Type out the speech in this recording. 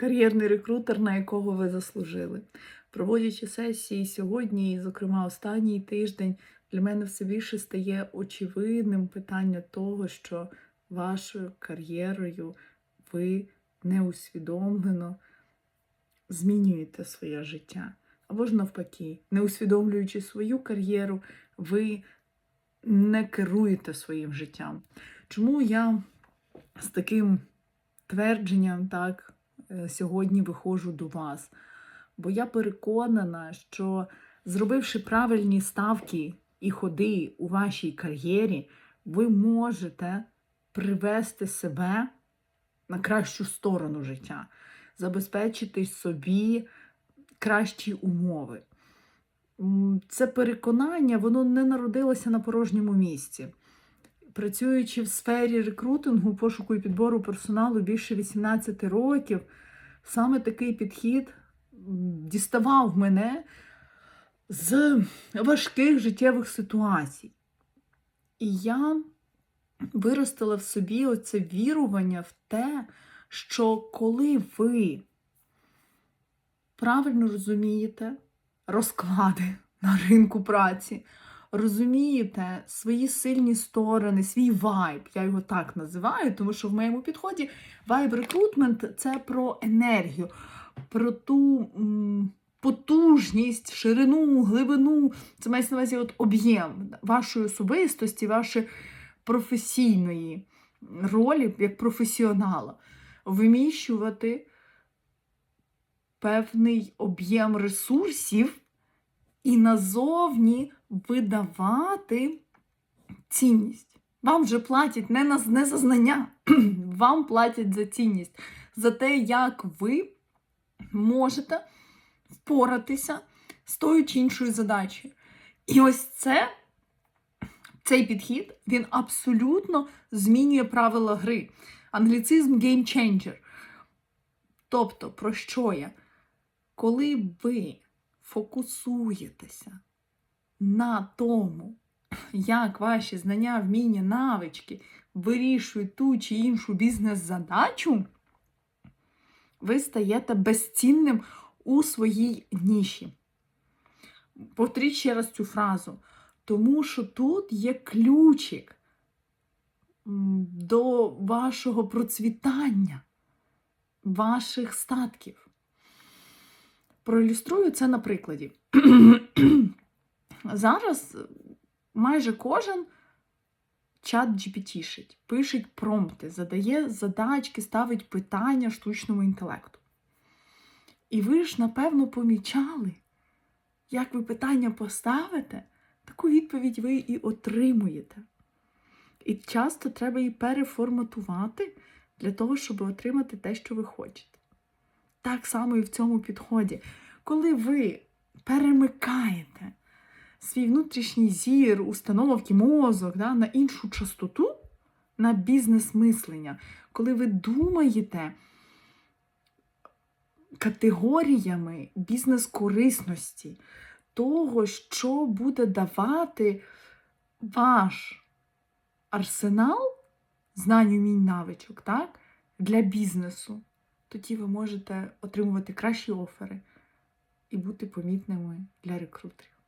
кар'єрний рекрутер, на якого ви заслужили. Проводячи сесії сьогодні, і, зокрема, останній тиждень, для мене все більше стає очевидним питання того, що вашою кар'єрою ви неусвідомлено змінюєте своє життя. Або ж навпаки, не усвідомлюючи свою кар'єру, ви не керуєте своїм життям. Чому я з таким твердженням так сьогодні виходжу до вас? Бо я переконана, що зробивши правильні ставки і ходи у вашій кар'єрі, ви можете привести себе на кращу сторону життя, забезпечити собі кращі умови. Це переконання, воно не народилося на порожньому місці. Працюючи в сфері рекрутингу, пошуку і підбору персоналу більше 18 років, саме такий підхід діставав мене з важких життєвих ситуацій. І я виростила в собі оце вірування в те, що коли ви правильно розумієте розклади на ринку праці, розумієте свої сильні сторони, свій вайб, я його так називаю, тому що в моєму підході вайб рекрутмент це про енергію, про ту м, потужність, ширину, глибину. Це мається на увазі от об'єм вашої особистості, вашої професійної ролі як професіонала. Виміщувати певний об'єм ресурсів і назовні видавати цінність. Вам вже платять не, на, не за знання, вам платять за цінність, за те, як ви можете впоратися з тою чи іншою задачею. І ось це, цей підхід, він абсолютно змінює правила гри. Англіцизм game changer. Тобто, про що я? Коли ви фокусуєтеся на тому, як ваші знання, вміння, навички вирішують ту чи іншу бізнес-задачу, ви стаєте безцінним у своїй ніші. Повторіть ще раз цю фразу. Тому що тут є ключик до вашого процвітання, ваших статків. Проілюструю це на прикладі. Зараз майже кожен чат GPT-шить, пишеть промпти, задає задачки, ставить питання штучному інтелекту. І ви ж, напевно, помічали, як ви питання поставите, таку відповідь ви і отримуєте. І часто треба її переформатувати для того, щоб отримати те, що ви хочете. Так само і в цьому підході. Коли ви перемикаєте свій внутрішній зір, установки, мозок да, на іншу частоту, на бізнес-мислення, коли ви думаєте категоріями бізнес-корисності, того, що буде давати ваш арсенал знань, умінь, навичок, так, для бізнесу, тоді ви можете отримувати кращі офери і бути помітними для рекрутерів.